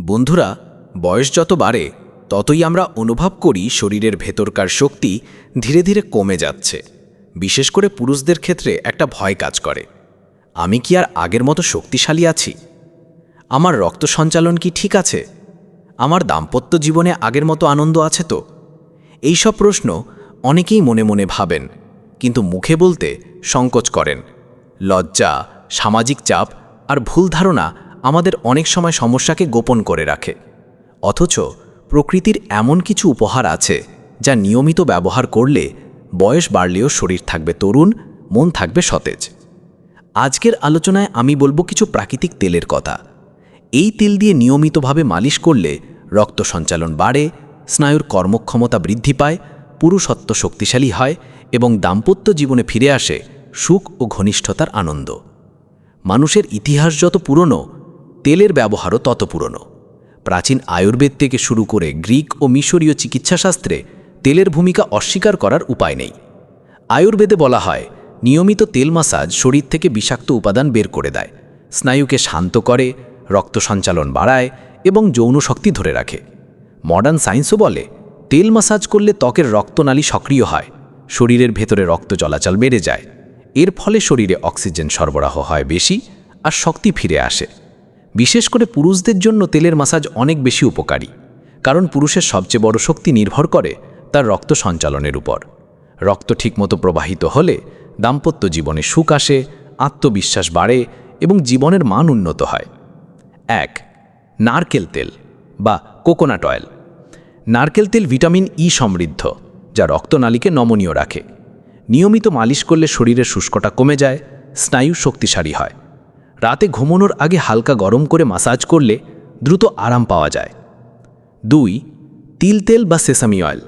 বন্ধুরা, বয়স যত বাড়ে, ততই আমরা অনুভব করি শরীরের ভেতরকার শক্তি ধীরে ধীরে কমে যাচ্ছে। বিশেষ করে পুরুষদের ক্ষেত্রে একটা ভয় কাজ করে। আমি কি আর আগের মতো শক্তিশালী আছি? আমার রক্ত সঞ্চালন কি ঠিক আছে? আমার দাম্পত্য জীবনে আগের মতো আনন্দ আছে তো? এইসব প্রশ্ন অনেকেই মনে মনে ভাবেন, কিন্তু মুখে বলতে সংকোচ করেন। লজ্জা, সামাজিক চাপ আর ভুল ধারণা আমাদের অনেক সময় সমস্যাকে গোপন করে রাখে। অথচ প্রকৃতির এমন কিছু উপহার আছে যা নিয়মিত ব্যবহার করলে বয়স বাড়লেও শরীর থাকবে তরুণ, মন থাকবে সতেজ। আজকের আলোচনায় আমি বলব কিছু প্রাকৃতিক তেলের কথা। এই তেল দিয়ে নিয়মিতভাবে মালিশ করলে রক্ত সঞ্চালন বাড়ে, স্নায়ুর কর্মক্ষমতা বৃদ্ধি পায়, পুরুষত্ব শক্তিশালী হয় এবং দাম্পত্য জীবনে ফিরে আসে সুখ ও ঘনিষ্ঠতার আনন্দ। মানুষের ইতিহাস যত পুরনো তেলের ব্যবহারও তত পুরনো। প্রাচীন আয়ুর্বেদ থেকে শুরু করে গ্রিক ও মিশরীয় চিকিৎসাশাস্ত্রে তেলের ভূমিকা অস্বীকার করার উপায় নেই। আয়ুর্বেদে বলা হয়, নিয়মিত তেল মাসাজ শরীর থেকে বিষাক্ত উপাদান বের করে দেয়, স্নায়ুকে শান্ত করে, রক্ত সঞ্চালন বাড়ায় এবং যৌন শক্তি ধরে রাখে। মডার্ন সায়েন্সও বলে, তেল মাসাজ করলে ত্বকের রক্তনালী সক্রিয় হয়, শরীরের ভেতরে রক্ত চলাচল বেড়ে যায়, এর ফলে শরীরে অক্সিজেন সরবরাহ হয় বেশি আর শক্তি ফিরে আসে। বিশেষ করে পুরুষদের জন্য তেলের মাসাজ অনেক বেশি উপকারী, কারণ পুরুষের সবচেয়ে বড় শক্তি নির্ভর করে তার রক্ত সঞ্চালনের উপর। রক্ত ঠিকমতো প্রবাহিত হলে দাম্পত্য জীবনে সুখ আসে, আত্মবিশ্বাস বাড়ে এবং জীবনের মান উন্নত হয়। এক, নারকেল তেল বা কোকোনাট অয়েল। নারকেল তেল ভিটামিন ই সমৃদ্ধ, যা রক্তনালীকে নমনীয় রাখে। নিয়মিত মালিশ করলে শরীরের শুষ্কটা কমে যায়, স্নায়ু শক্তিশালী হয়। রাতে ঘুমানোর আগে হালকা গরম করে মাসাজ করলে দ্রুত আরাম পাওয়া যায়। দুই, তিল তেল বা সেসামি অয়েল।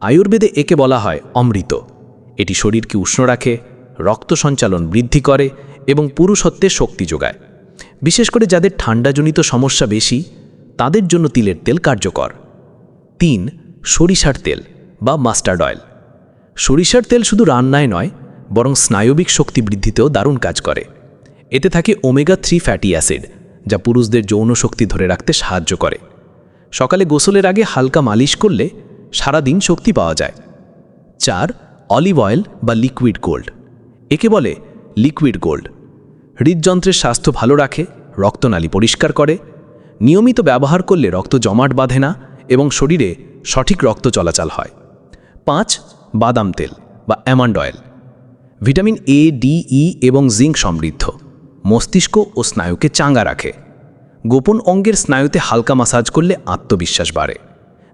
আয়ুর্বেদে একে বলা হয় অমৃত। এটি শরীরকে উষ্ণ রাখে, রক্ত সঞ্চালন বৃদ্ধি করে এবং পুরুষত্বের শক্তি যোগায়। বিশেষ করে যাদের ঠান্ডাজনিত সমস্যা বেশি, তাদের জন্য তিলের তেল কার্যকর। তিন, সরিষার তেল বা মাস্টার্ড অয়েল। সরিষার তেল শুধু রান্নায় নয়, বরং স্নায়বিক শক্তি বৃদ্ধিতেও দারুণ কাজ করে। এতে থাকে ওমেগা থ্রি ফ্যাটি অ্যাসিড, যা পুরুষদের যৌন শক্তি ধরে রাখতে সাহায্য করে। সকালে গোসলের আগে হালকা মালিশ করলে সারাদিন শক্তি পাওয়া যায়। চার, অলিভ অয়েল বা লিকুইড গোল্ড। একে বলে লিকুইড গোল্ড। হৃদযন্ত্রের স্বাস্থ্য ভালো রাখে, রক্তনালী পরিষ্কার করে। নিয়মিত ব্যবহার করলে রক্ত জমাট বাঁধে না এবং শরীরে সঠিক রক্ত চলাচল হয়। পাঁচ, বাদাম তেল বা almond oil. Vitamin A, D, E এবং জিঙ্ক সমৃদ্ধ। মস্তিষ্ক ও স্নায়ুকে চাঙ্গা রাখে। গোপন অঙ্গের স্নায়ুতে হালকা মাসাজ করলে আত্মবিশ্বাস বাড়ে।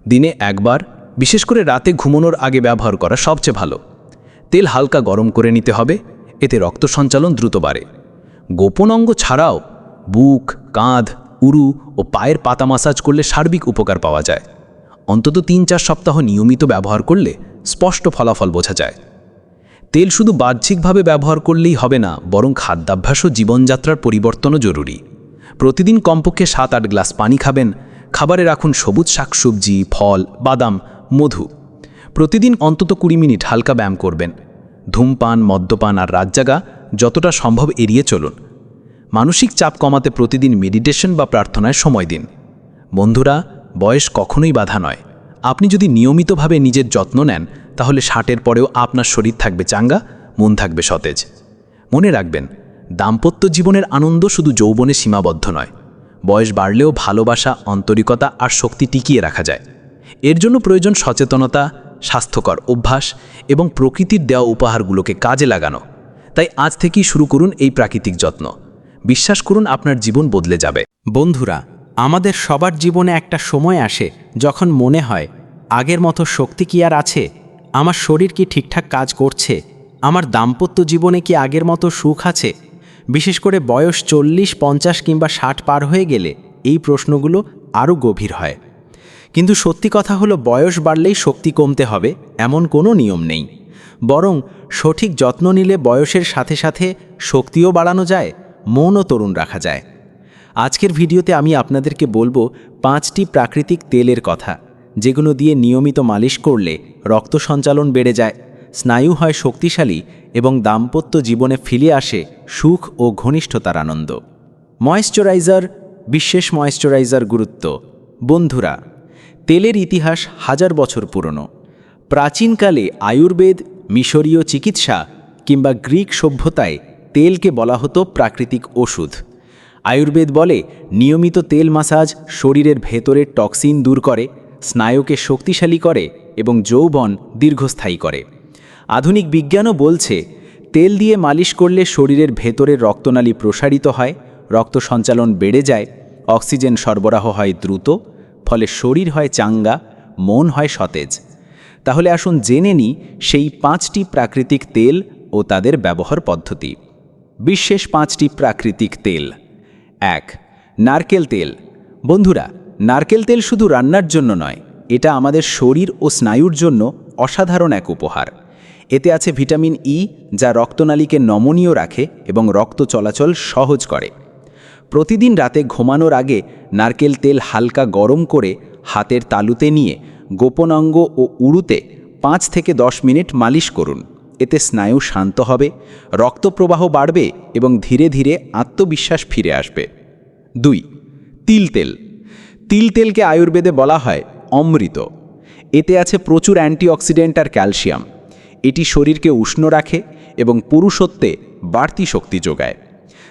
দিনে একবার, বিশেষ করে রাতে ঘুমানোর আগে ব্যবহার করা সবচেয়ে ভালো। তেল হালকা গরম করে নিতে হবে, এতে রক্ত সঞ্চালন দ্রুত বাড়ে। গোপন অঙ্গ ছাড়াও বুক, কাঁধ, উরু ও পায়ের পাতা মাসাজ করলে সার্বিক উপকার পাওয়া যায়। অন্তত তিন চার সপ্তাহ নিয়মিত ব্যবহার করলে স্পষ্ট ফলাফল বোঝা যায়। তেল শুধু বাহ্যিকভাবে ব্যবহার করলেই হবে না, বরং খাদ্যাভ্যাস ও জীবনযাত্রার পরিবর্তনও জরুরি। প্রতিদিন কমপক্ষে সাত আট গ্লাস পানি খাবেন। খাবারে রাখুন সবুজ শাকসবজি, ফল, বাদাম, মধু। প্রতিদিন অন্তত কুড়ি মিনিট হালকা ব্যায়াম করবেন। ধূমপান, মদ্যপান আর রাতজাগা যতটা সম্ভব এড়িয়ে চলুন। মানসিক চাপ কমাতে প্রতিদিন মেডিটেশন বা প্রার্থনায় সময় দিন। বন্ধুরা, বয়স কখনোই বাধা নয়। আপনি যদি নিয়মিতভাবে নিজের যত্ন নেন, তাহলে ষাটের পরেও আপনার শরীর থাকবে চাঙ্গা, মন থাকবে সতেজ। মনে রাখবেন, দাম্পত্য জীবনের আনন্দ শুধু যৌবনে সীমাবদ্ধ নয়, বয়স বাড়লেও ভালোবাসা, আন্তরিকতা আর শক্তি টিকিয়ে রাখা যায়। এর জন্য প্রয়োজন সচেতনতা, স্বাস্থ্যকর অভ্যাস এবং প্রকৃতির দেওয়া উপহারগুলোকে কাজে লাগানো। তাই আজ থেকেই শুরু করুন এই প্রাকৃতিক যত্ন। বিশ্বাস করুন আপনার জীবন বদলে যাবে। বন্ধুরা আমাদের সবার জীবনে একটা সময় আসে যখন মনে হয়, আগের মতো শক্তি কি আর আছে? আমার শরীর কি ঠিকঠাক কাজ করছে? আমার দাম্পত্য জীবনে কি আগের মতো সুখ আছে? বিশেষ করে বয়স চল্লিশ, পঞ্চাশ কিংবা ষাট পার হয়ে গেলে এই প্রশ্নগুলো আরও গভীর হয়। কিন্তু সত্যি কথা হলো, বয়স বাড়লেই শক্তি কমতে হবে, এমন কোনো নিয়ম নেই। বরং সঠিক যত্ন নিলে বয়সের সাথে সাথে শক্তিও বাড়ানো যায়, মনও তরুণ রাখা যায়। আজকের ভিডিওতে আমি আপনাদেরকে বলব পাঁচটি প্রাকৃতিক তেলের কথা, যেগুলো দিয়ে নিয়মিত মালিশ করলে রক্ত সঞ্চালন বেড়ে যায়, স্নায়ু হয় শক্তিশালী এবং দাম্পত্য জীবনে ফিরে আসে সুখ ও ঘনিষ্ঠতার আনন্দ। ময়েশ্চারাইজার, বিশেষ ময়েশ্চারাইজার গুরুত্ব। বন্ধুরা, তেলের ইতিহাস হাজার বছর পুরনো। প্রাচীনকালে আয়ুর্বেদ, মিশরীয় চিকিৎসা কিংবা গ্রিক সভ্যতায় তেলকে বলা হতো প্রাকৃতিক ওষুধ। আয়ুর্বেদ বলে, নিয়মিত তেল মাসাজ শরীরের ভেতরের টক্সিন দূর করে, স্নায়ুকে শক্তিশালী করে এবং যৌবন দীর্ঘস্থায়ী করে। আধুনিক বিজ্ঞানও বলছে, তেল দিয়ে মালিশ করলে শরীরের ভেতরের রক্তনালী প্রসারিত হয়, রক্ত সঞ্চালন বেড়ে যায়, অক্সিজেন সরবরাহ হয় দ্রুত, ফলে শরীর হয় চাঙ্গা, মন হয় সতেজ। তাহলে আসুন জেনে নিই সেই পাঁচটি প্রাকৃতিক তেল ও তাদের ব্যবহার পদ্ধতি। বিশেষ পাঁচটি প্রাকৃতিক তেল। এক, নারকেল তেল। বন্ধুরা, নারকেল তেল শুধু রান্নার জন্য নয়, এটা আমাদের শরীর ও স্নায়ুর জন্য অসাধারণ এক উপহার। এতে আছে ভিটামিন ই, যা রক্তনালীকে নমনীয় রাখে এবং রক্ত চলাচল সহজ করে। প্রতিদিন রাতে ঘুমানোর আগে নারকেল তেল হালকা গরম করে হাতের তালুতে নিয়ে গোপনাঙ্গ ও উড়ুতে পাঁচ থেকে দশ মিনিট মালিশ করুন। এতে স্নায়ু শান্ত হবে, রক্তপ্রবাহ বাড়বে এবং ধীরে ধীরে আত্মবিশ্বাস ফিরে আসবে। দুই, তিল তেল। তিল তেলকে আয়ুর্বেদে বলা হয় অমৃত। এতে আছে প্রচুর অ্যান্টিঅক্সিডেন্ট আর ক্যালসিয়াম। এটি শরীরকে উষ্ণ রাখে এবং পুরুষত্বে বাড়তি শক্তি যোগায়।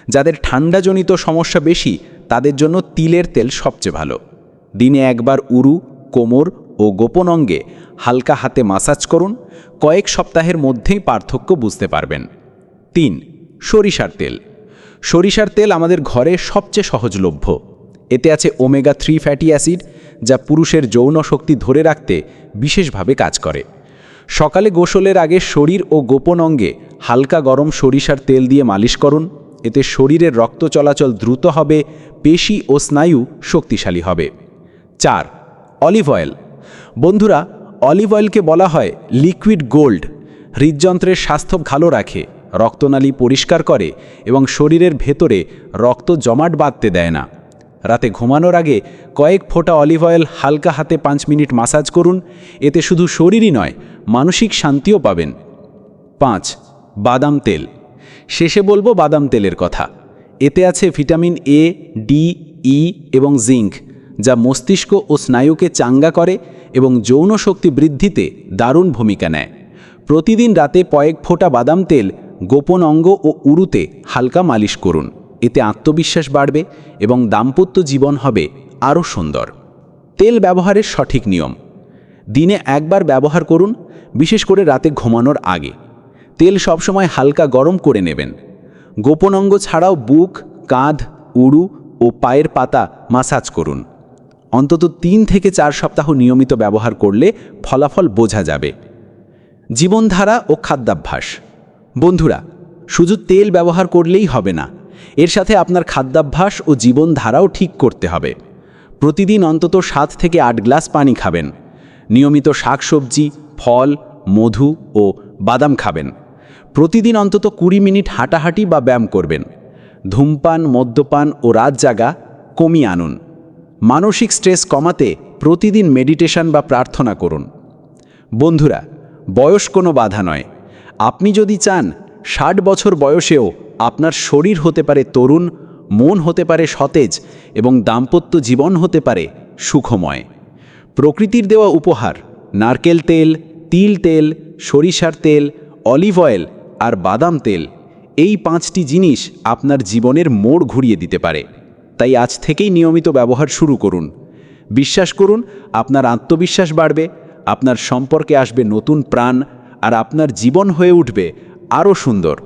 যাদের ঠান্ডাজনিত সমস্যা বেশি, তাদের জন্য তিলের তেল সবচেয়ে ভালো। দিনে একবার উরু, কোমর ও গোপন অঙ্গে হালকা হাতে মাসাজ করুন, কয়েক সপ্তাহের মধ্যেই পার্থক্য বুঝতে পারবেন। তিন, সরিষার তেল। সরিষার তেল আমাদের ঘরে সবচেয়ে সহজলভ্য। এতে আছে ওমেগা থ্রি ফ্যাটি অ্যাসিড, যা পুরুষের যৌন শক্তি ধরে রাখতে বিশেষভাবে কাজ করে। সকালে গোসলের আগে শরীর ও গোপন অঙ্গে হালকা গরম সরিষার তেল দিয়ে মালিশ করুন। এতে শরীরের রক্ত চলাচল দ্রুত হবে, পেশি ও স্নায়ু শক্তিশালী হবে। চার, অলিভ অয়েল। বন্ধুরা অলিভ অয়েলকে বলা হয় লিকুইড গোল্ড হৃদযন্ত্রের স্বাস্থ্য ভালো রাখে, রক্তনালী পরিষ্কার করে এবং শরীরের ভেতরে রক্ত জমাট বাঁধতে দেয় না। রাতে ঘুমানোর আগে কয়েক ফোঁটা অলিভ অয়েল হালকা হাতে পাঁচ মিনিট মাসাজ করুন। এতে শুধু শরীরই নয়, মানসিক শান্তিও পাবেন। পাঁচ, বাদাম তেল। শেষে বলব বাদাম তেলের কথা। এতে আছে ভিটামিন এ ডি ই এবং জিঙ্ক। যা মস্তিষ্ক ও স্নায়ুকে চাঙ্গা করে এবং যৌন শক্তি বৃদ্ধিতে দারুণ ভূমিকা নেয়। প্রতিদিন রাতে কয়েক ফোঁটা বাদাম তেল, গোপন অঙ্গ ও উরুতে হালকা মালিশ করুন। এতে আত্মবিশ্বাস বাড়বে এবং দাম্পত্য জীবন হবে আরও সুন্দর। তেল ব্যবহারের সঠিক নিয়ম। দিনে একবার ব্যবহার করুন, বিশেষ করে রাতে ঘুমানোর আগে। তেল সবসময় হালকা গরম করে নেবেন। গোপন অঙ্গ ছাড়াও বুক, কাঁধ উড়ু ও পায়ের পাতা মাসাজ করুন। অন্তত তিন থেকে চার সপ্তাহ নিয়মিত ব্যবহার করলে ফলাফল বোঝা যাবে। জীবনধারা ও খাদ্যাভ্যাস। বন্ধুরা, শুধু তেল ব্যবহার করলেই হবে না, এর সাথে আপনার খাদ্যাভ্যাস ও জীবনধারাও ঠিক করতে হবে। প্রতিদিন অন্তত সাত থেকে আট গ্লাস পানি খাবেন। নিয়মিত শাকসবজি, ফল, মধু ও বাদাম খাবেন। প্রতিদিন অন্তত কুড়ি মিনিট হাঁটাহাঁটি বা ব্যায়াম করবেন। ধূমপান, মদ্যপান ও রাত জাগা কমিয়ে আনুন। মানসিক স্ট্রেস কমাতে প্রতিদিন মেডিটেশন বা প্রার্থনা করুন। বন্ধুরা, বয়স কোনো বাধা নয়। আপনি যদি চান ষাট বছর বয়সেও আপনার শরীর হতে পারে তরুণ, মন হতে পারে সতেজ এবং দাম্পত্য জীবন হতে পারে সুখময়। প্রকৃতির দেওয়া উপহার, নারকেল তেল, তিল তেল, সরিষার তেল, অলিভ অয়েল আর বাদাম তেল, এই পাঁচটি জিনিস আপনার জীবনের মোড় ঘুরিয়ে দিতে পারে। তাই আজ থেকেই নিয়মিত ব্যবহার শুরু করুন। বিশ্বাস করুন, আপনার আত্মবিশ্বাস বাড়বে, আপনার সম্পর্কে আসবে নতুন প্রাণ, আর আপনার জীবন হয়ে উঠবে আরও সুন্দর।